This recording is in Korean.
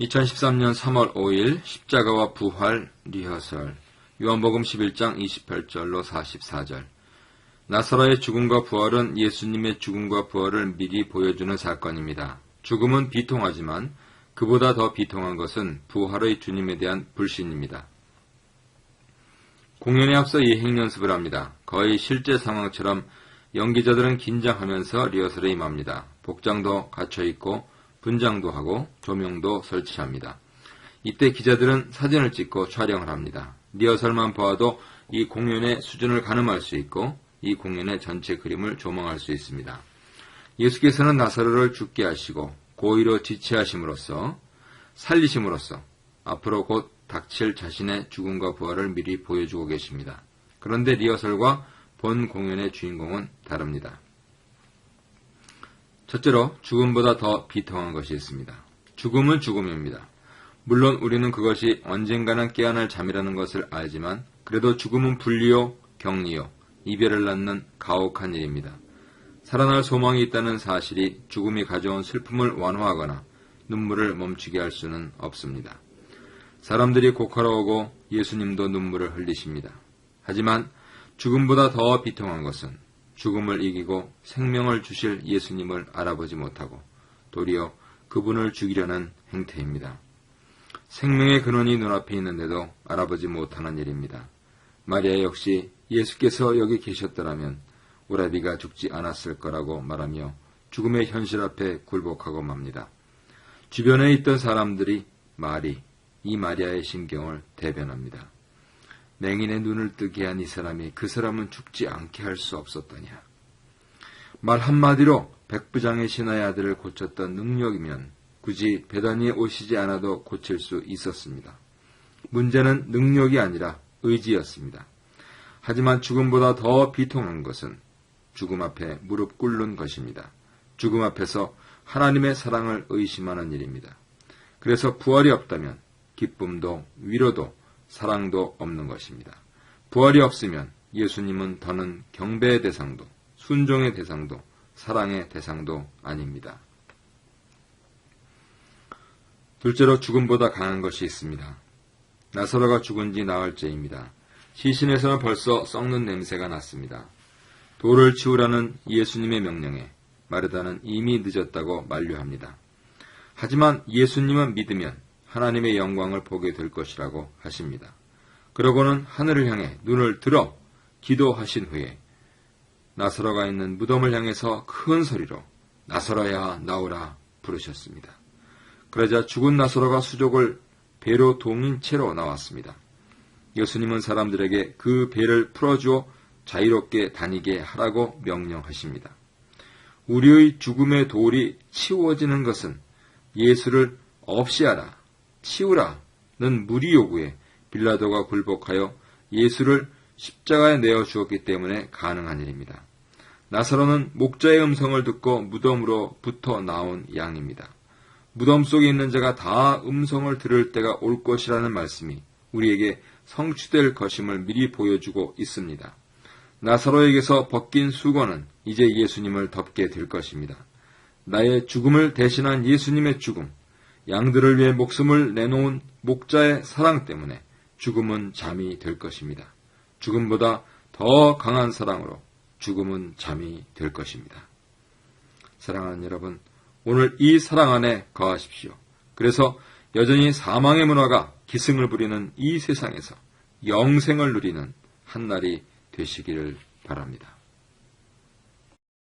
2013년 3월 5일 십자가와 부활 리허설 요한복음 11장 28절로 44절 나사로의 죽음과 부활은 예수님의 죽음과 부활을 미리 보여주는 사건입니다. 죽음은 비통하지만 그보다 더 비통한 것은 부활의 주님에 대한 불신입니다. 공연에 앞서 예행 연습을 합니다. 거의 실제 상황처럼 연기자들은 긴장하면서 리허설에 임합니다. 복장도 갖춰입고 분장도 하고 조명도 설치합니다. 이때 기자들은 사진을 찍고 촬영을 합니다. 리허설만 보아도 이 공연의 수준을 가늠할 수 있고 이 공연의 전체 그림을 조망할 수 있습니다. 예수께서는 나사로를 죽게 하시고 고의로 지체하심으로써 살리심으로써 앞으로 곧 닥칠 자신의 죽음과 부활을 미리 보여주고 계십니다. 그런데 리허설과 본 공연의 주인공은 다릅니다. 첫째로 죽음보다 더 비통한 것이 있습니다. 죽음은 죽음입니다. 물론 우리는 그것이 언젠가는 깨어날 잠이라는 것을 알지만 그래도 죽음은 분리요, 격리요, 이별을 낳는 가혹한 일입니다. 살아날 소망이 있다는 사실이 죽음이 가져온 슬픔을 완화하거나 눈물을 멈추게 할 수는 없습니다. 사람들이 고카라오고 예수님도 눈물을 흘리십니다. 하지만 죽음보다 더 비통한 것은 죽음을 이기고 생명을 주실 예수님을 알아보지 못하고 도리어 그분을 죽이려는 행태입니다. 생명의 근원이 눈앞에 있는데도 알아보지 못하는 일입니다. 마리아 역시 예수께서 여기 계셨더라면 우라비가 죽지 않았을 거라고 말하며 죽음의 현실 앞에 굴복하고 맙니다. 주변에 있던 사람들이 마리, 이 마리아의 심경을 대변합니다. 맹인의 눈을 뜨게 한 이 사람이 그 사람은 죽지 않게 할 수 없었더냐. 말 한마디로 백부장의 신하의 아들을 고쳤던 능력이면 굳이 배단위에 오시지 않아도 고칠 수 있었습니다. 문제는 능력이 아니라 의지였습니다. 하지만 죽음보다 더 비통한 것은 죽음 앞에 무릎 꿇는 것입니다. 죽음 앞에서 하나님의 사랑을 의심하는 일입니다. 그래서 부활이 없다면 기쁨도 위로도 사랑도 없는 것입니다. 부활이 없으면 예수님은 더는 경배의 대상도 순종의 대상도 사랑의 대상도 아닙니다. 둘째로 죽음보다 강한 것이 있습니다. 나사로가 죽은 지 나흘째입니다. 시신에서는 벌써 썩는 냄새가 났습니다. 돌을 치우라는 예수님의 명령에 마르다는 이미 늦었다고 만류합니다. 하지만 예수님은 믿으면 하나님의 영광을 보게 될 것이라고 하십니다. 그러고는 하늘을 향해 눈을 들어 기도하신 후에 나사로가 있는 무덤을 향해서 큰 소리로 나사로야 나오라 부르셨습니다. 그러자 죽은 나사로가 수족을 배로 동인 채로 나왔습니다. 예수님은 사람들에게 그 배를 풀어주어 자유롭게 다니게 하라고 명령하십니다. 우리의 죽음의 돌이 치워지는 것은 예수를 없이 하라, 치우라는 무리 요구에 빌라도가 굴복하여 예수를 십자가에 내어 주었기 때문에 가능한 일입니다. 나사로는 목자의 음성을 듣고 무덤으로 붙어 나온 양입니다. 무덤 속에 있는 자가 다 음성을 들을 때가 올 것이라는 말씀이 우리에게 성취될 것임을 미리 보여주고 있습니다. 나사로에게서 벗긴 수건은 이제 예수님을 덮게 될 것입니다. 나의 죽음을 대신한 예수님의 죽음, 양들을 위해 목숨을 내놓은 목자의 사랑 때문에 죽음은 잠이 될 것입니다. 죽음보다 더 강한 사랑으로 죽음은 잠이 될 것입니다. 사랑하는 여러분, 오늘 이 사랑 안에 거하십시오. 그래서 여전히 사망의 문화가 기승을 부리는 이 세상에서 영생을 누리는 한 날이 되시기를 바랍니다.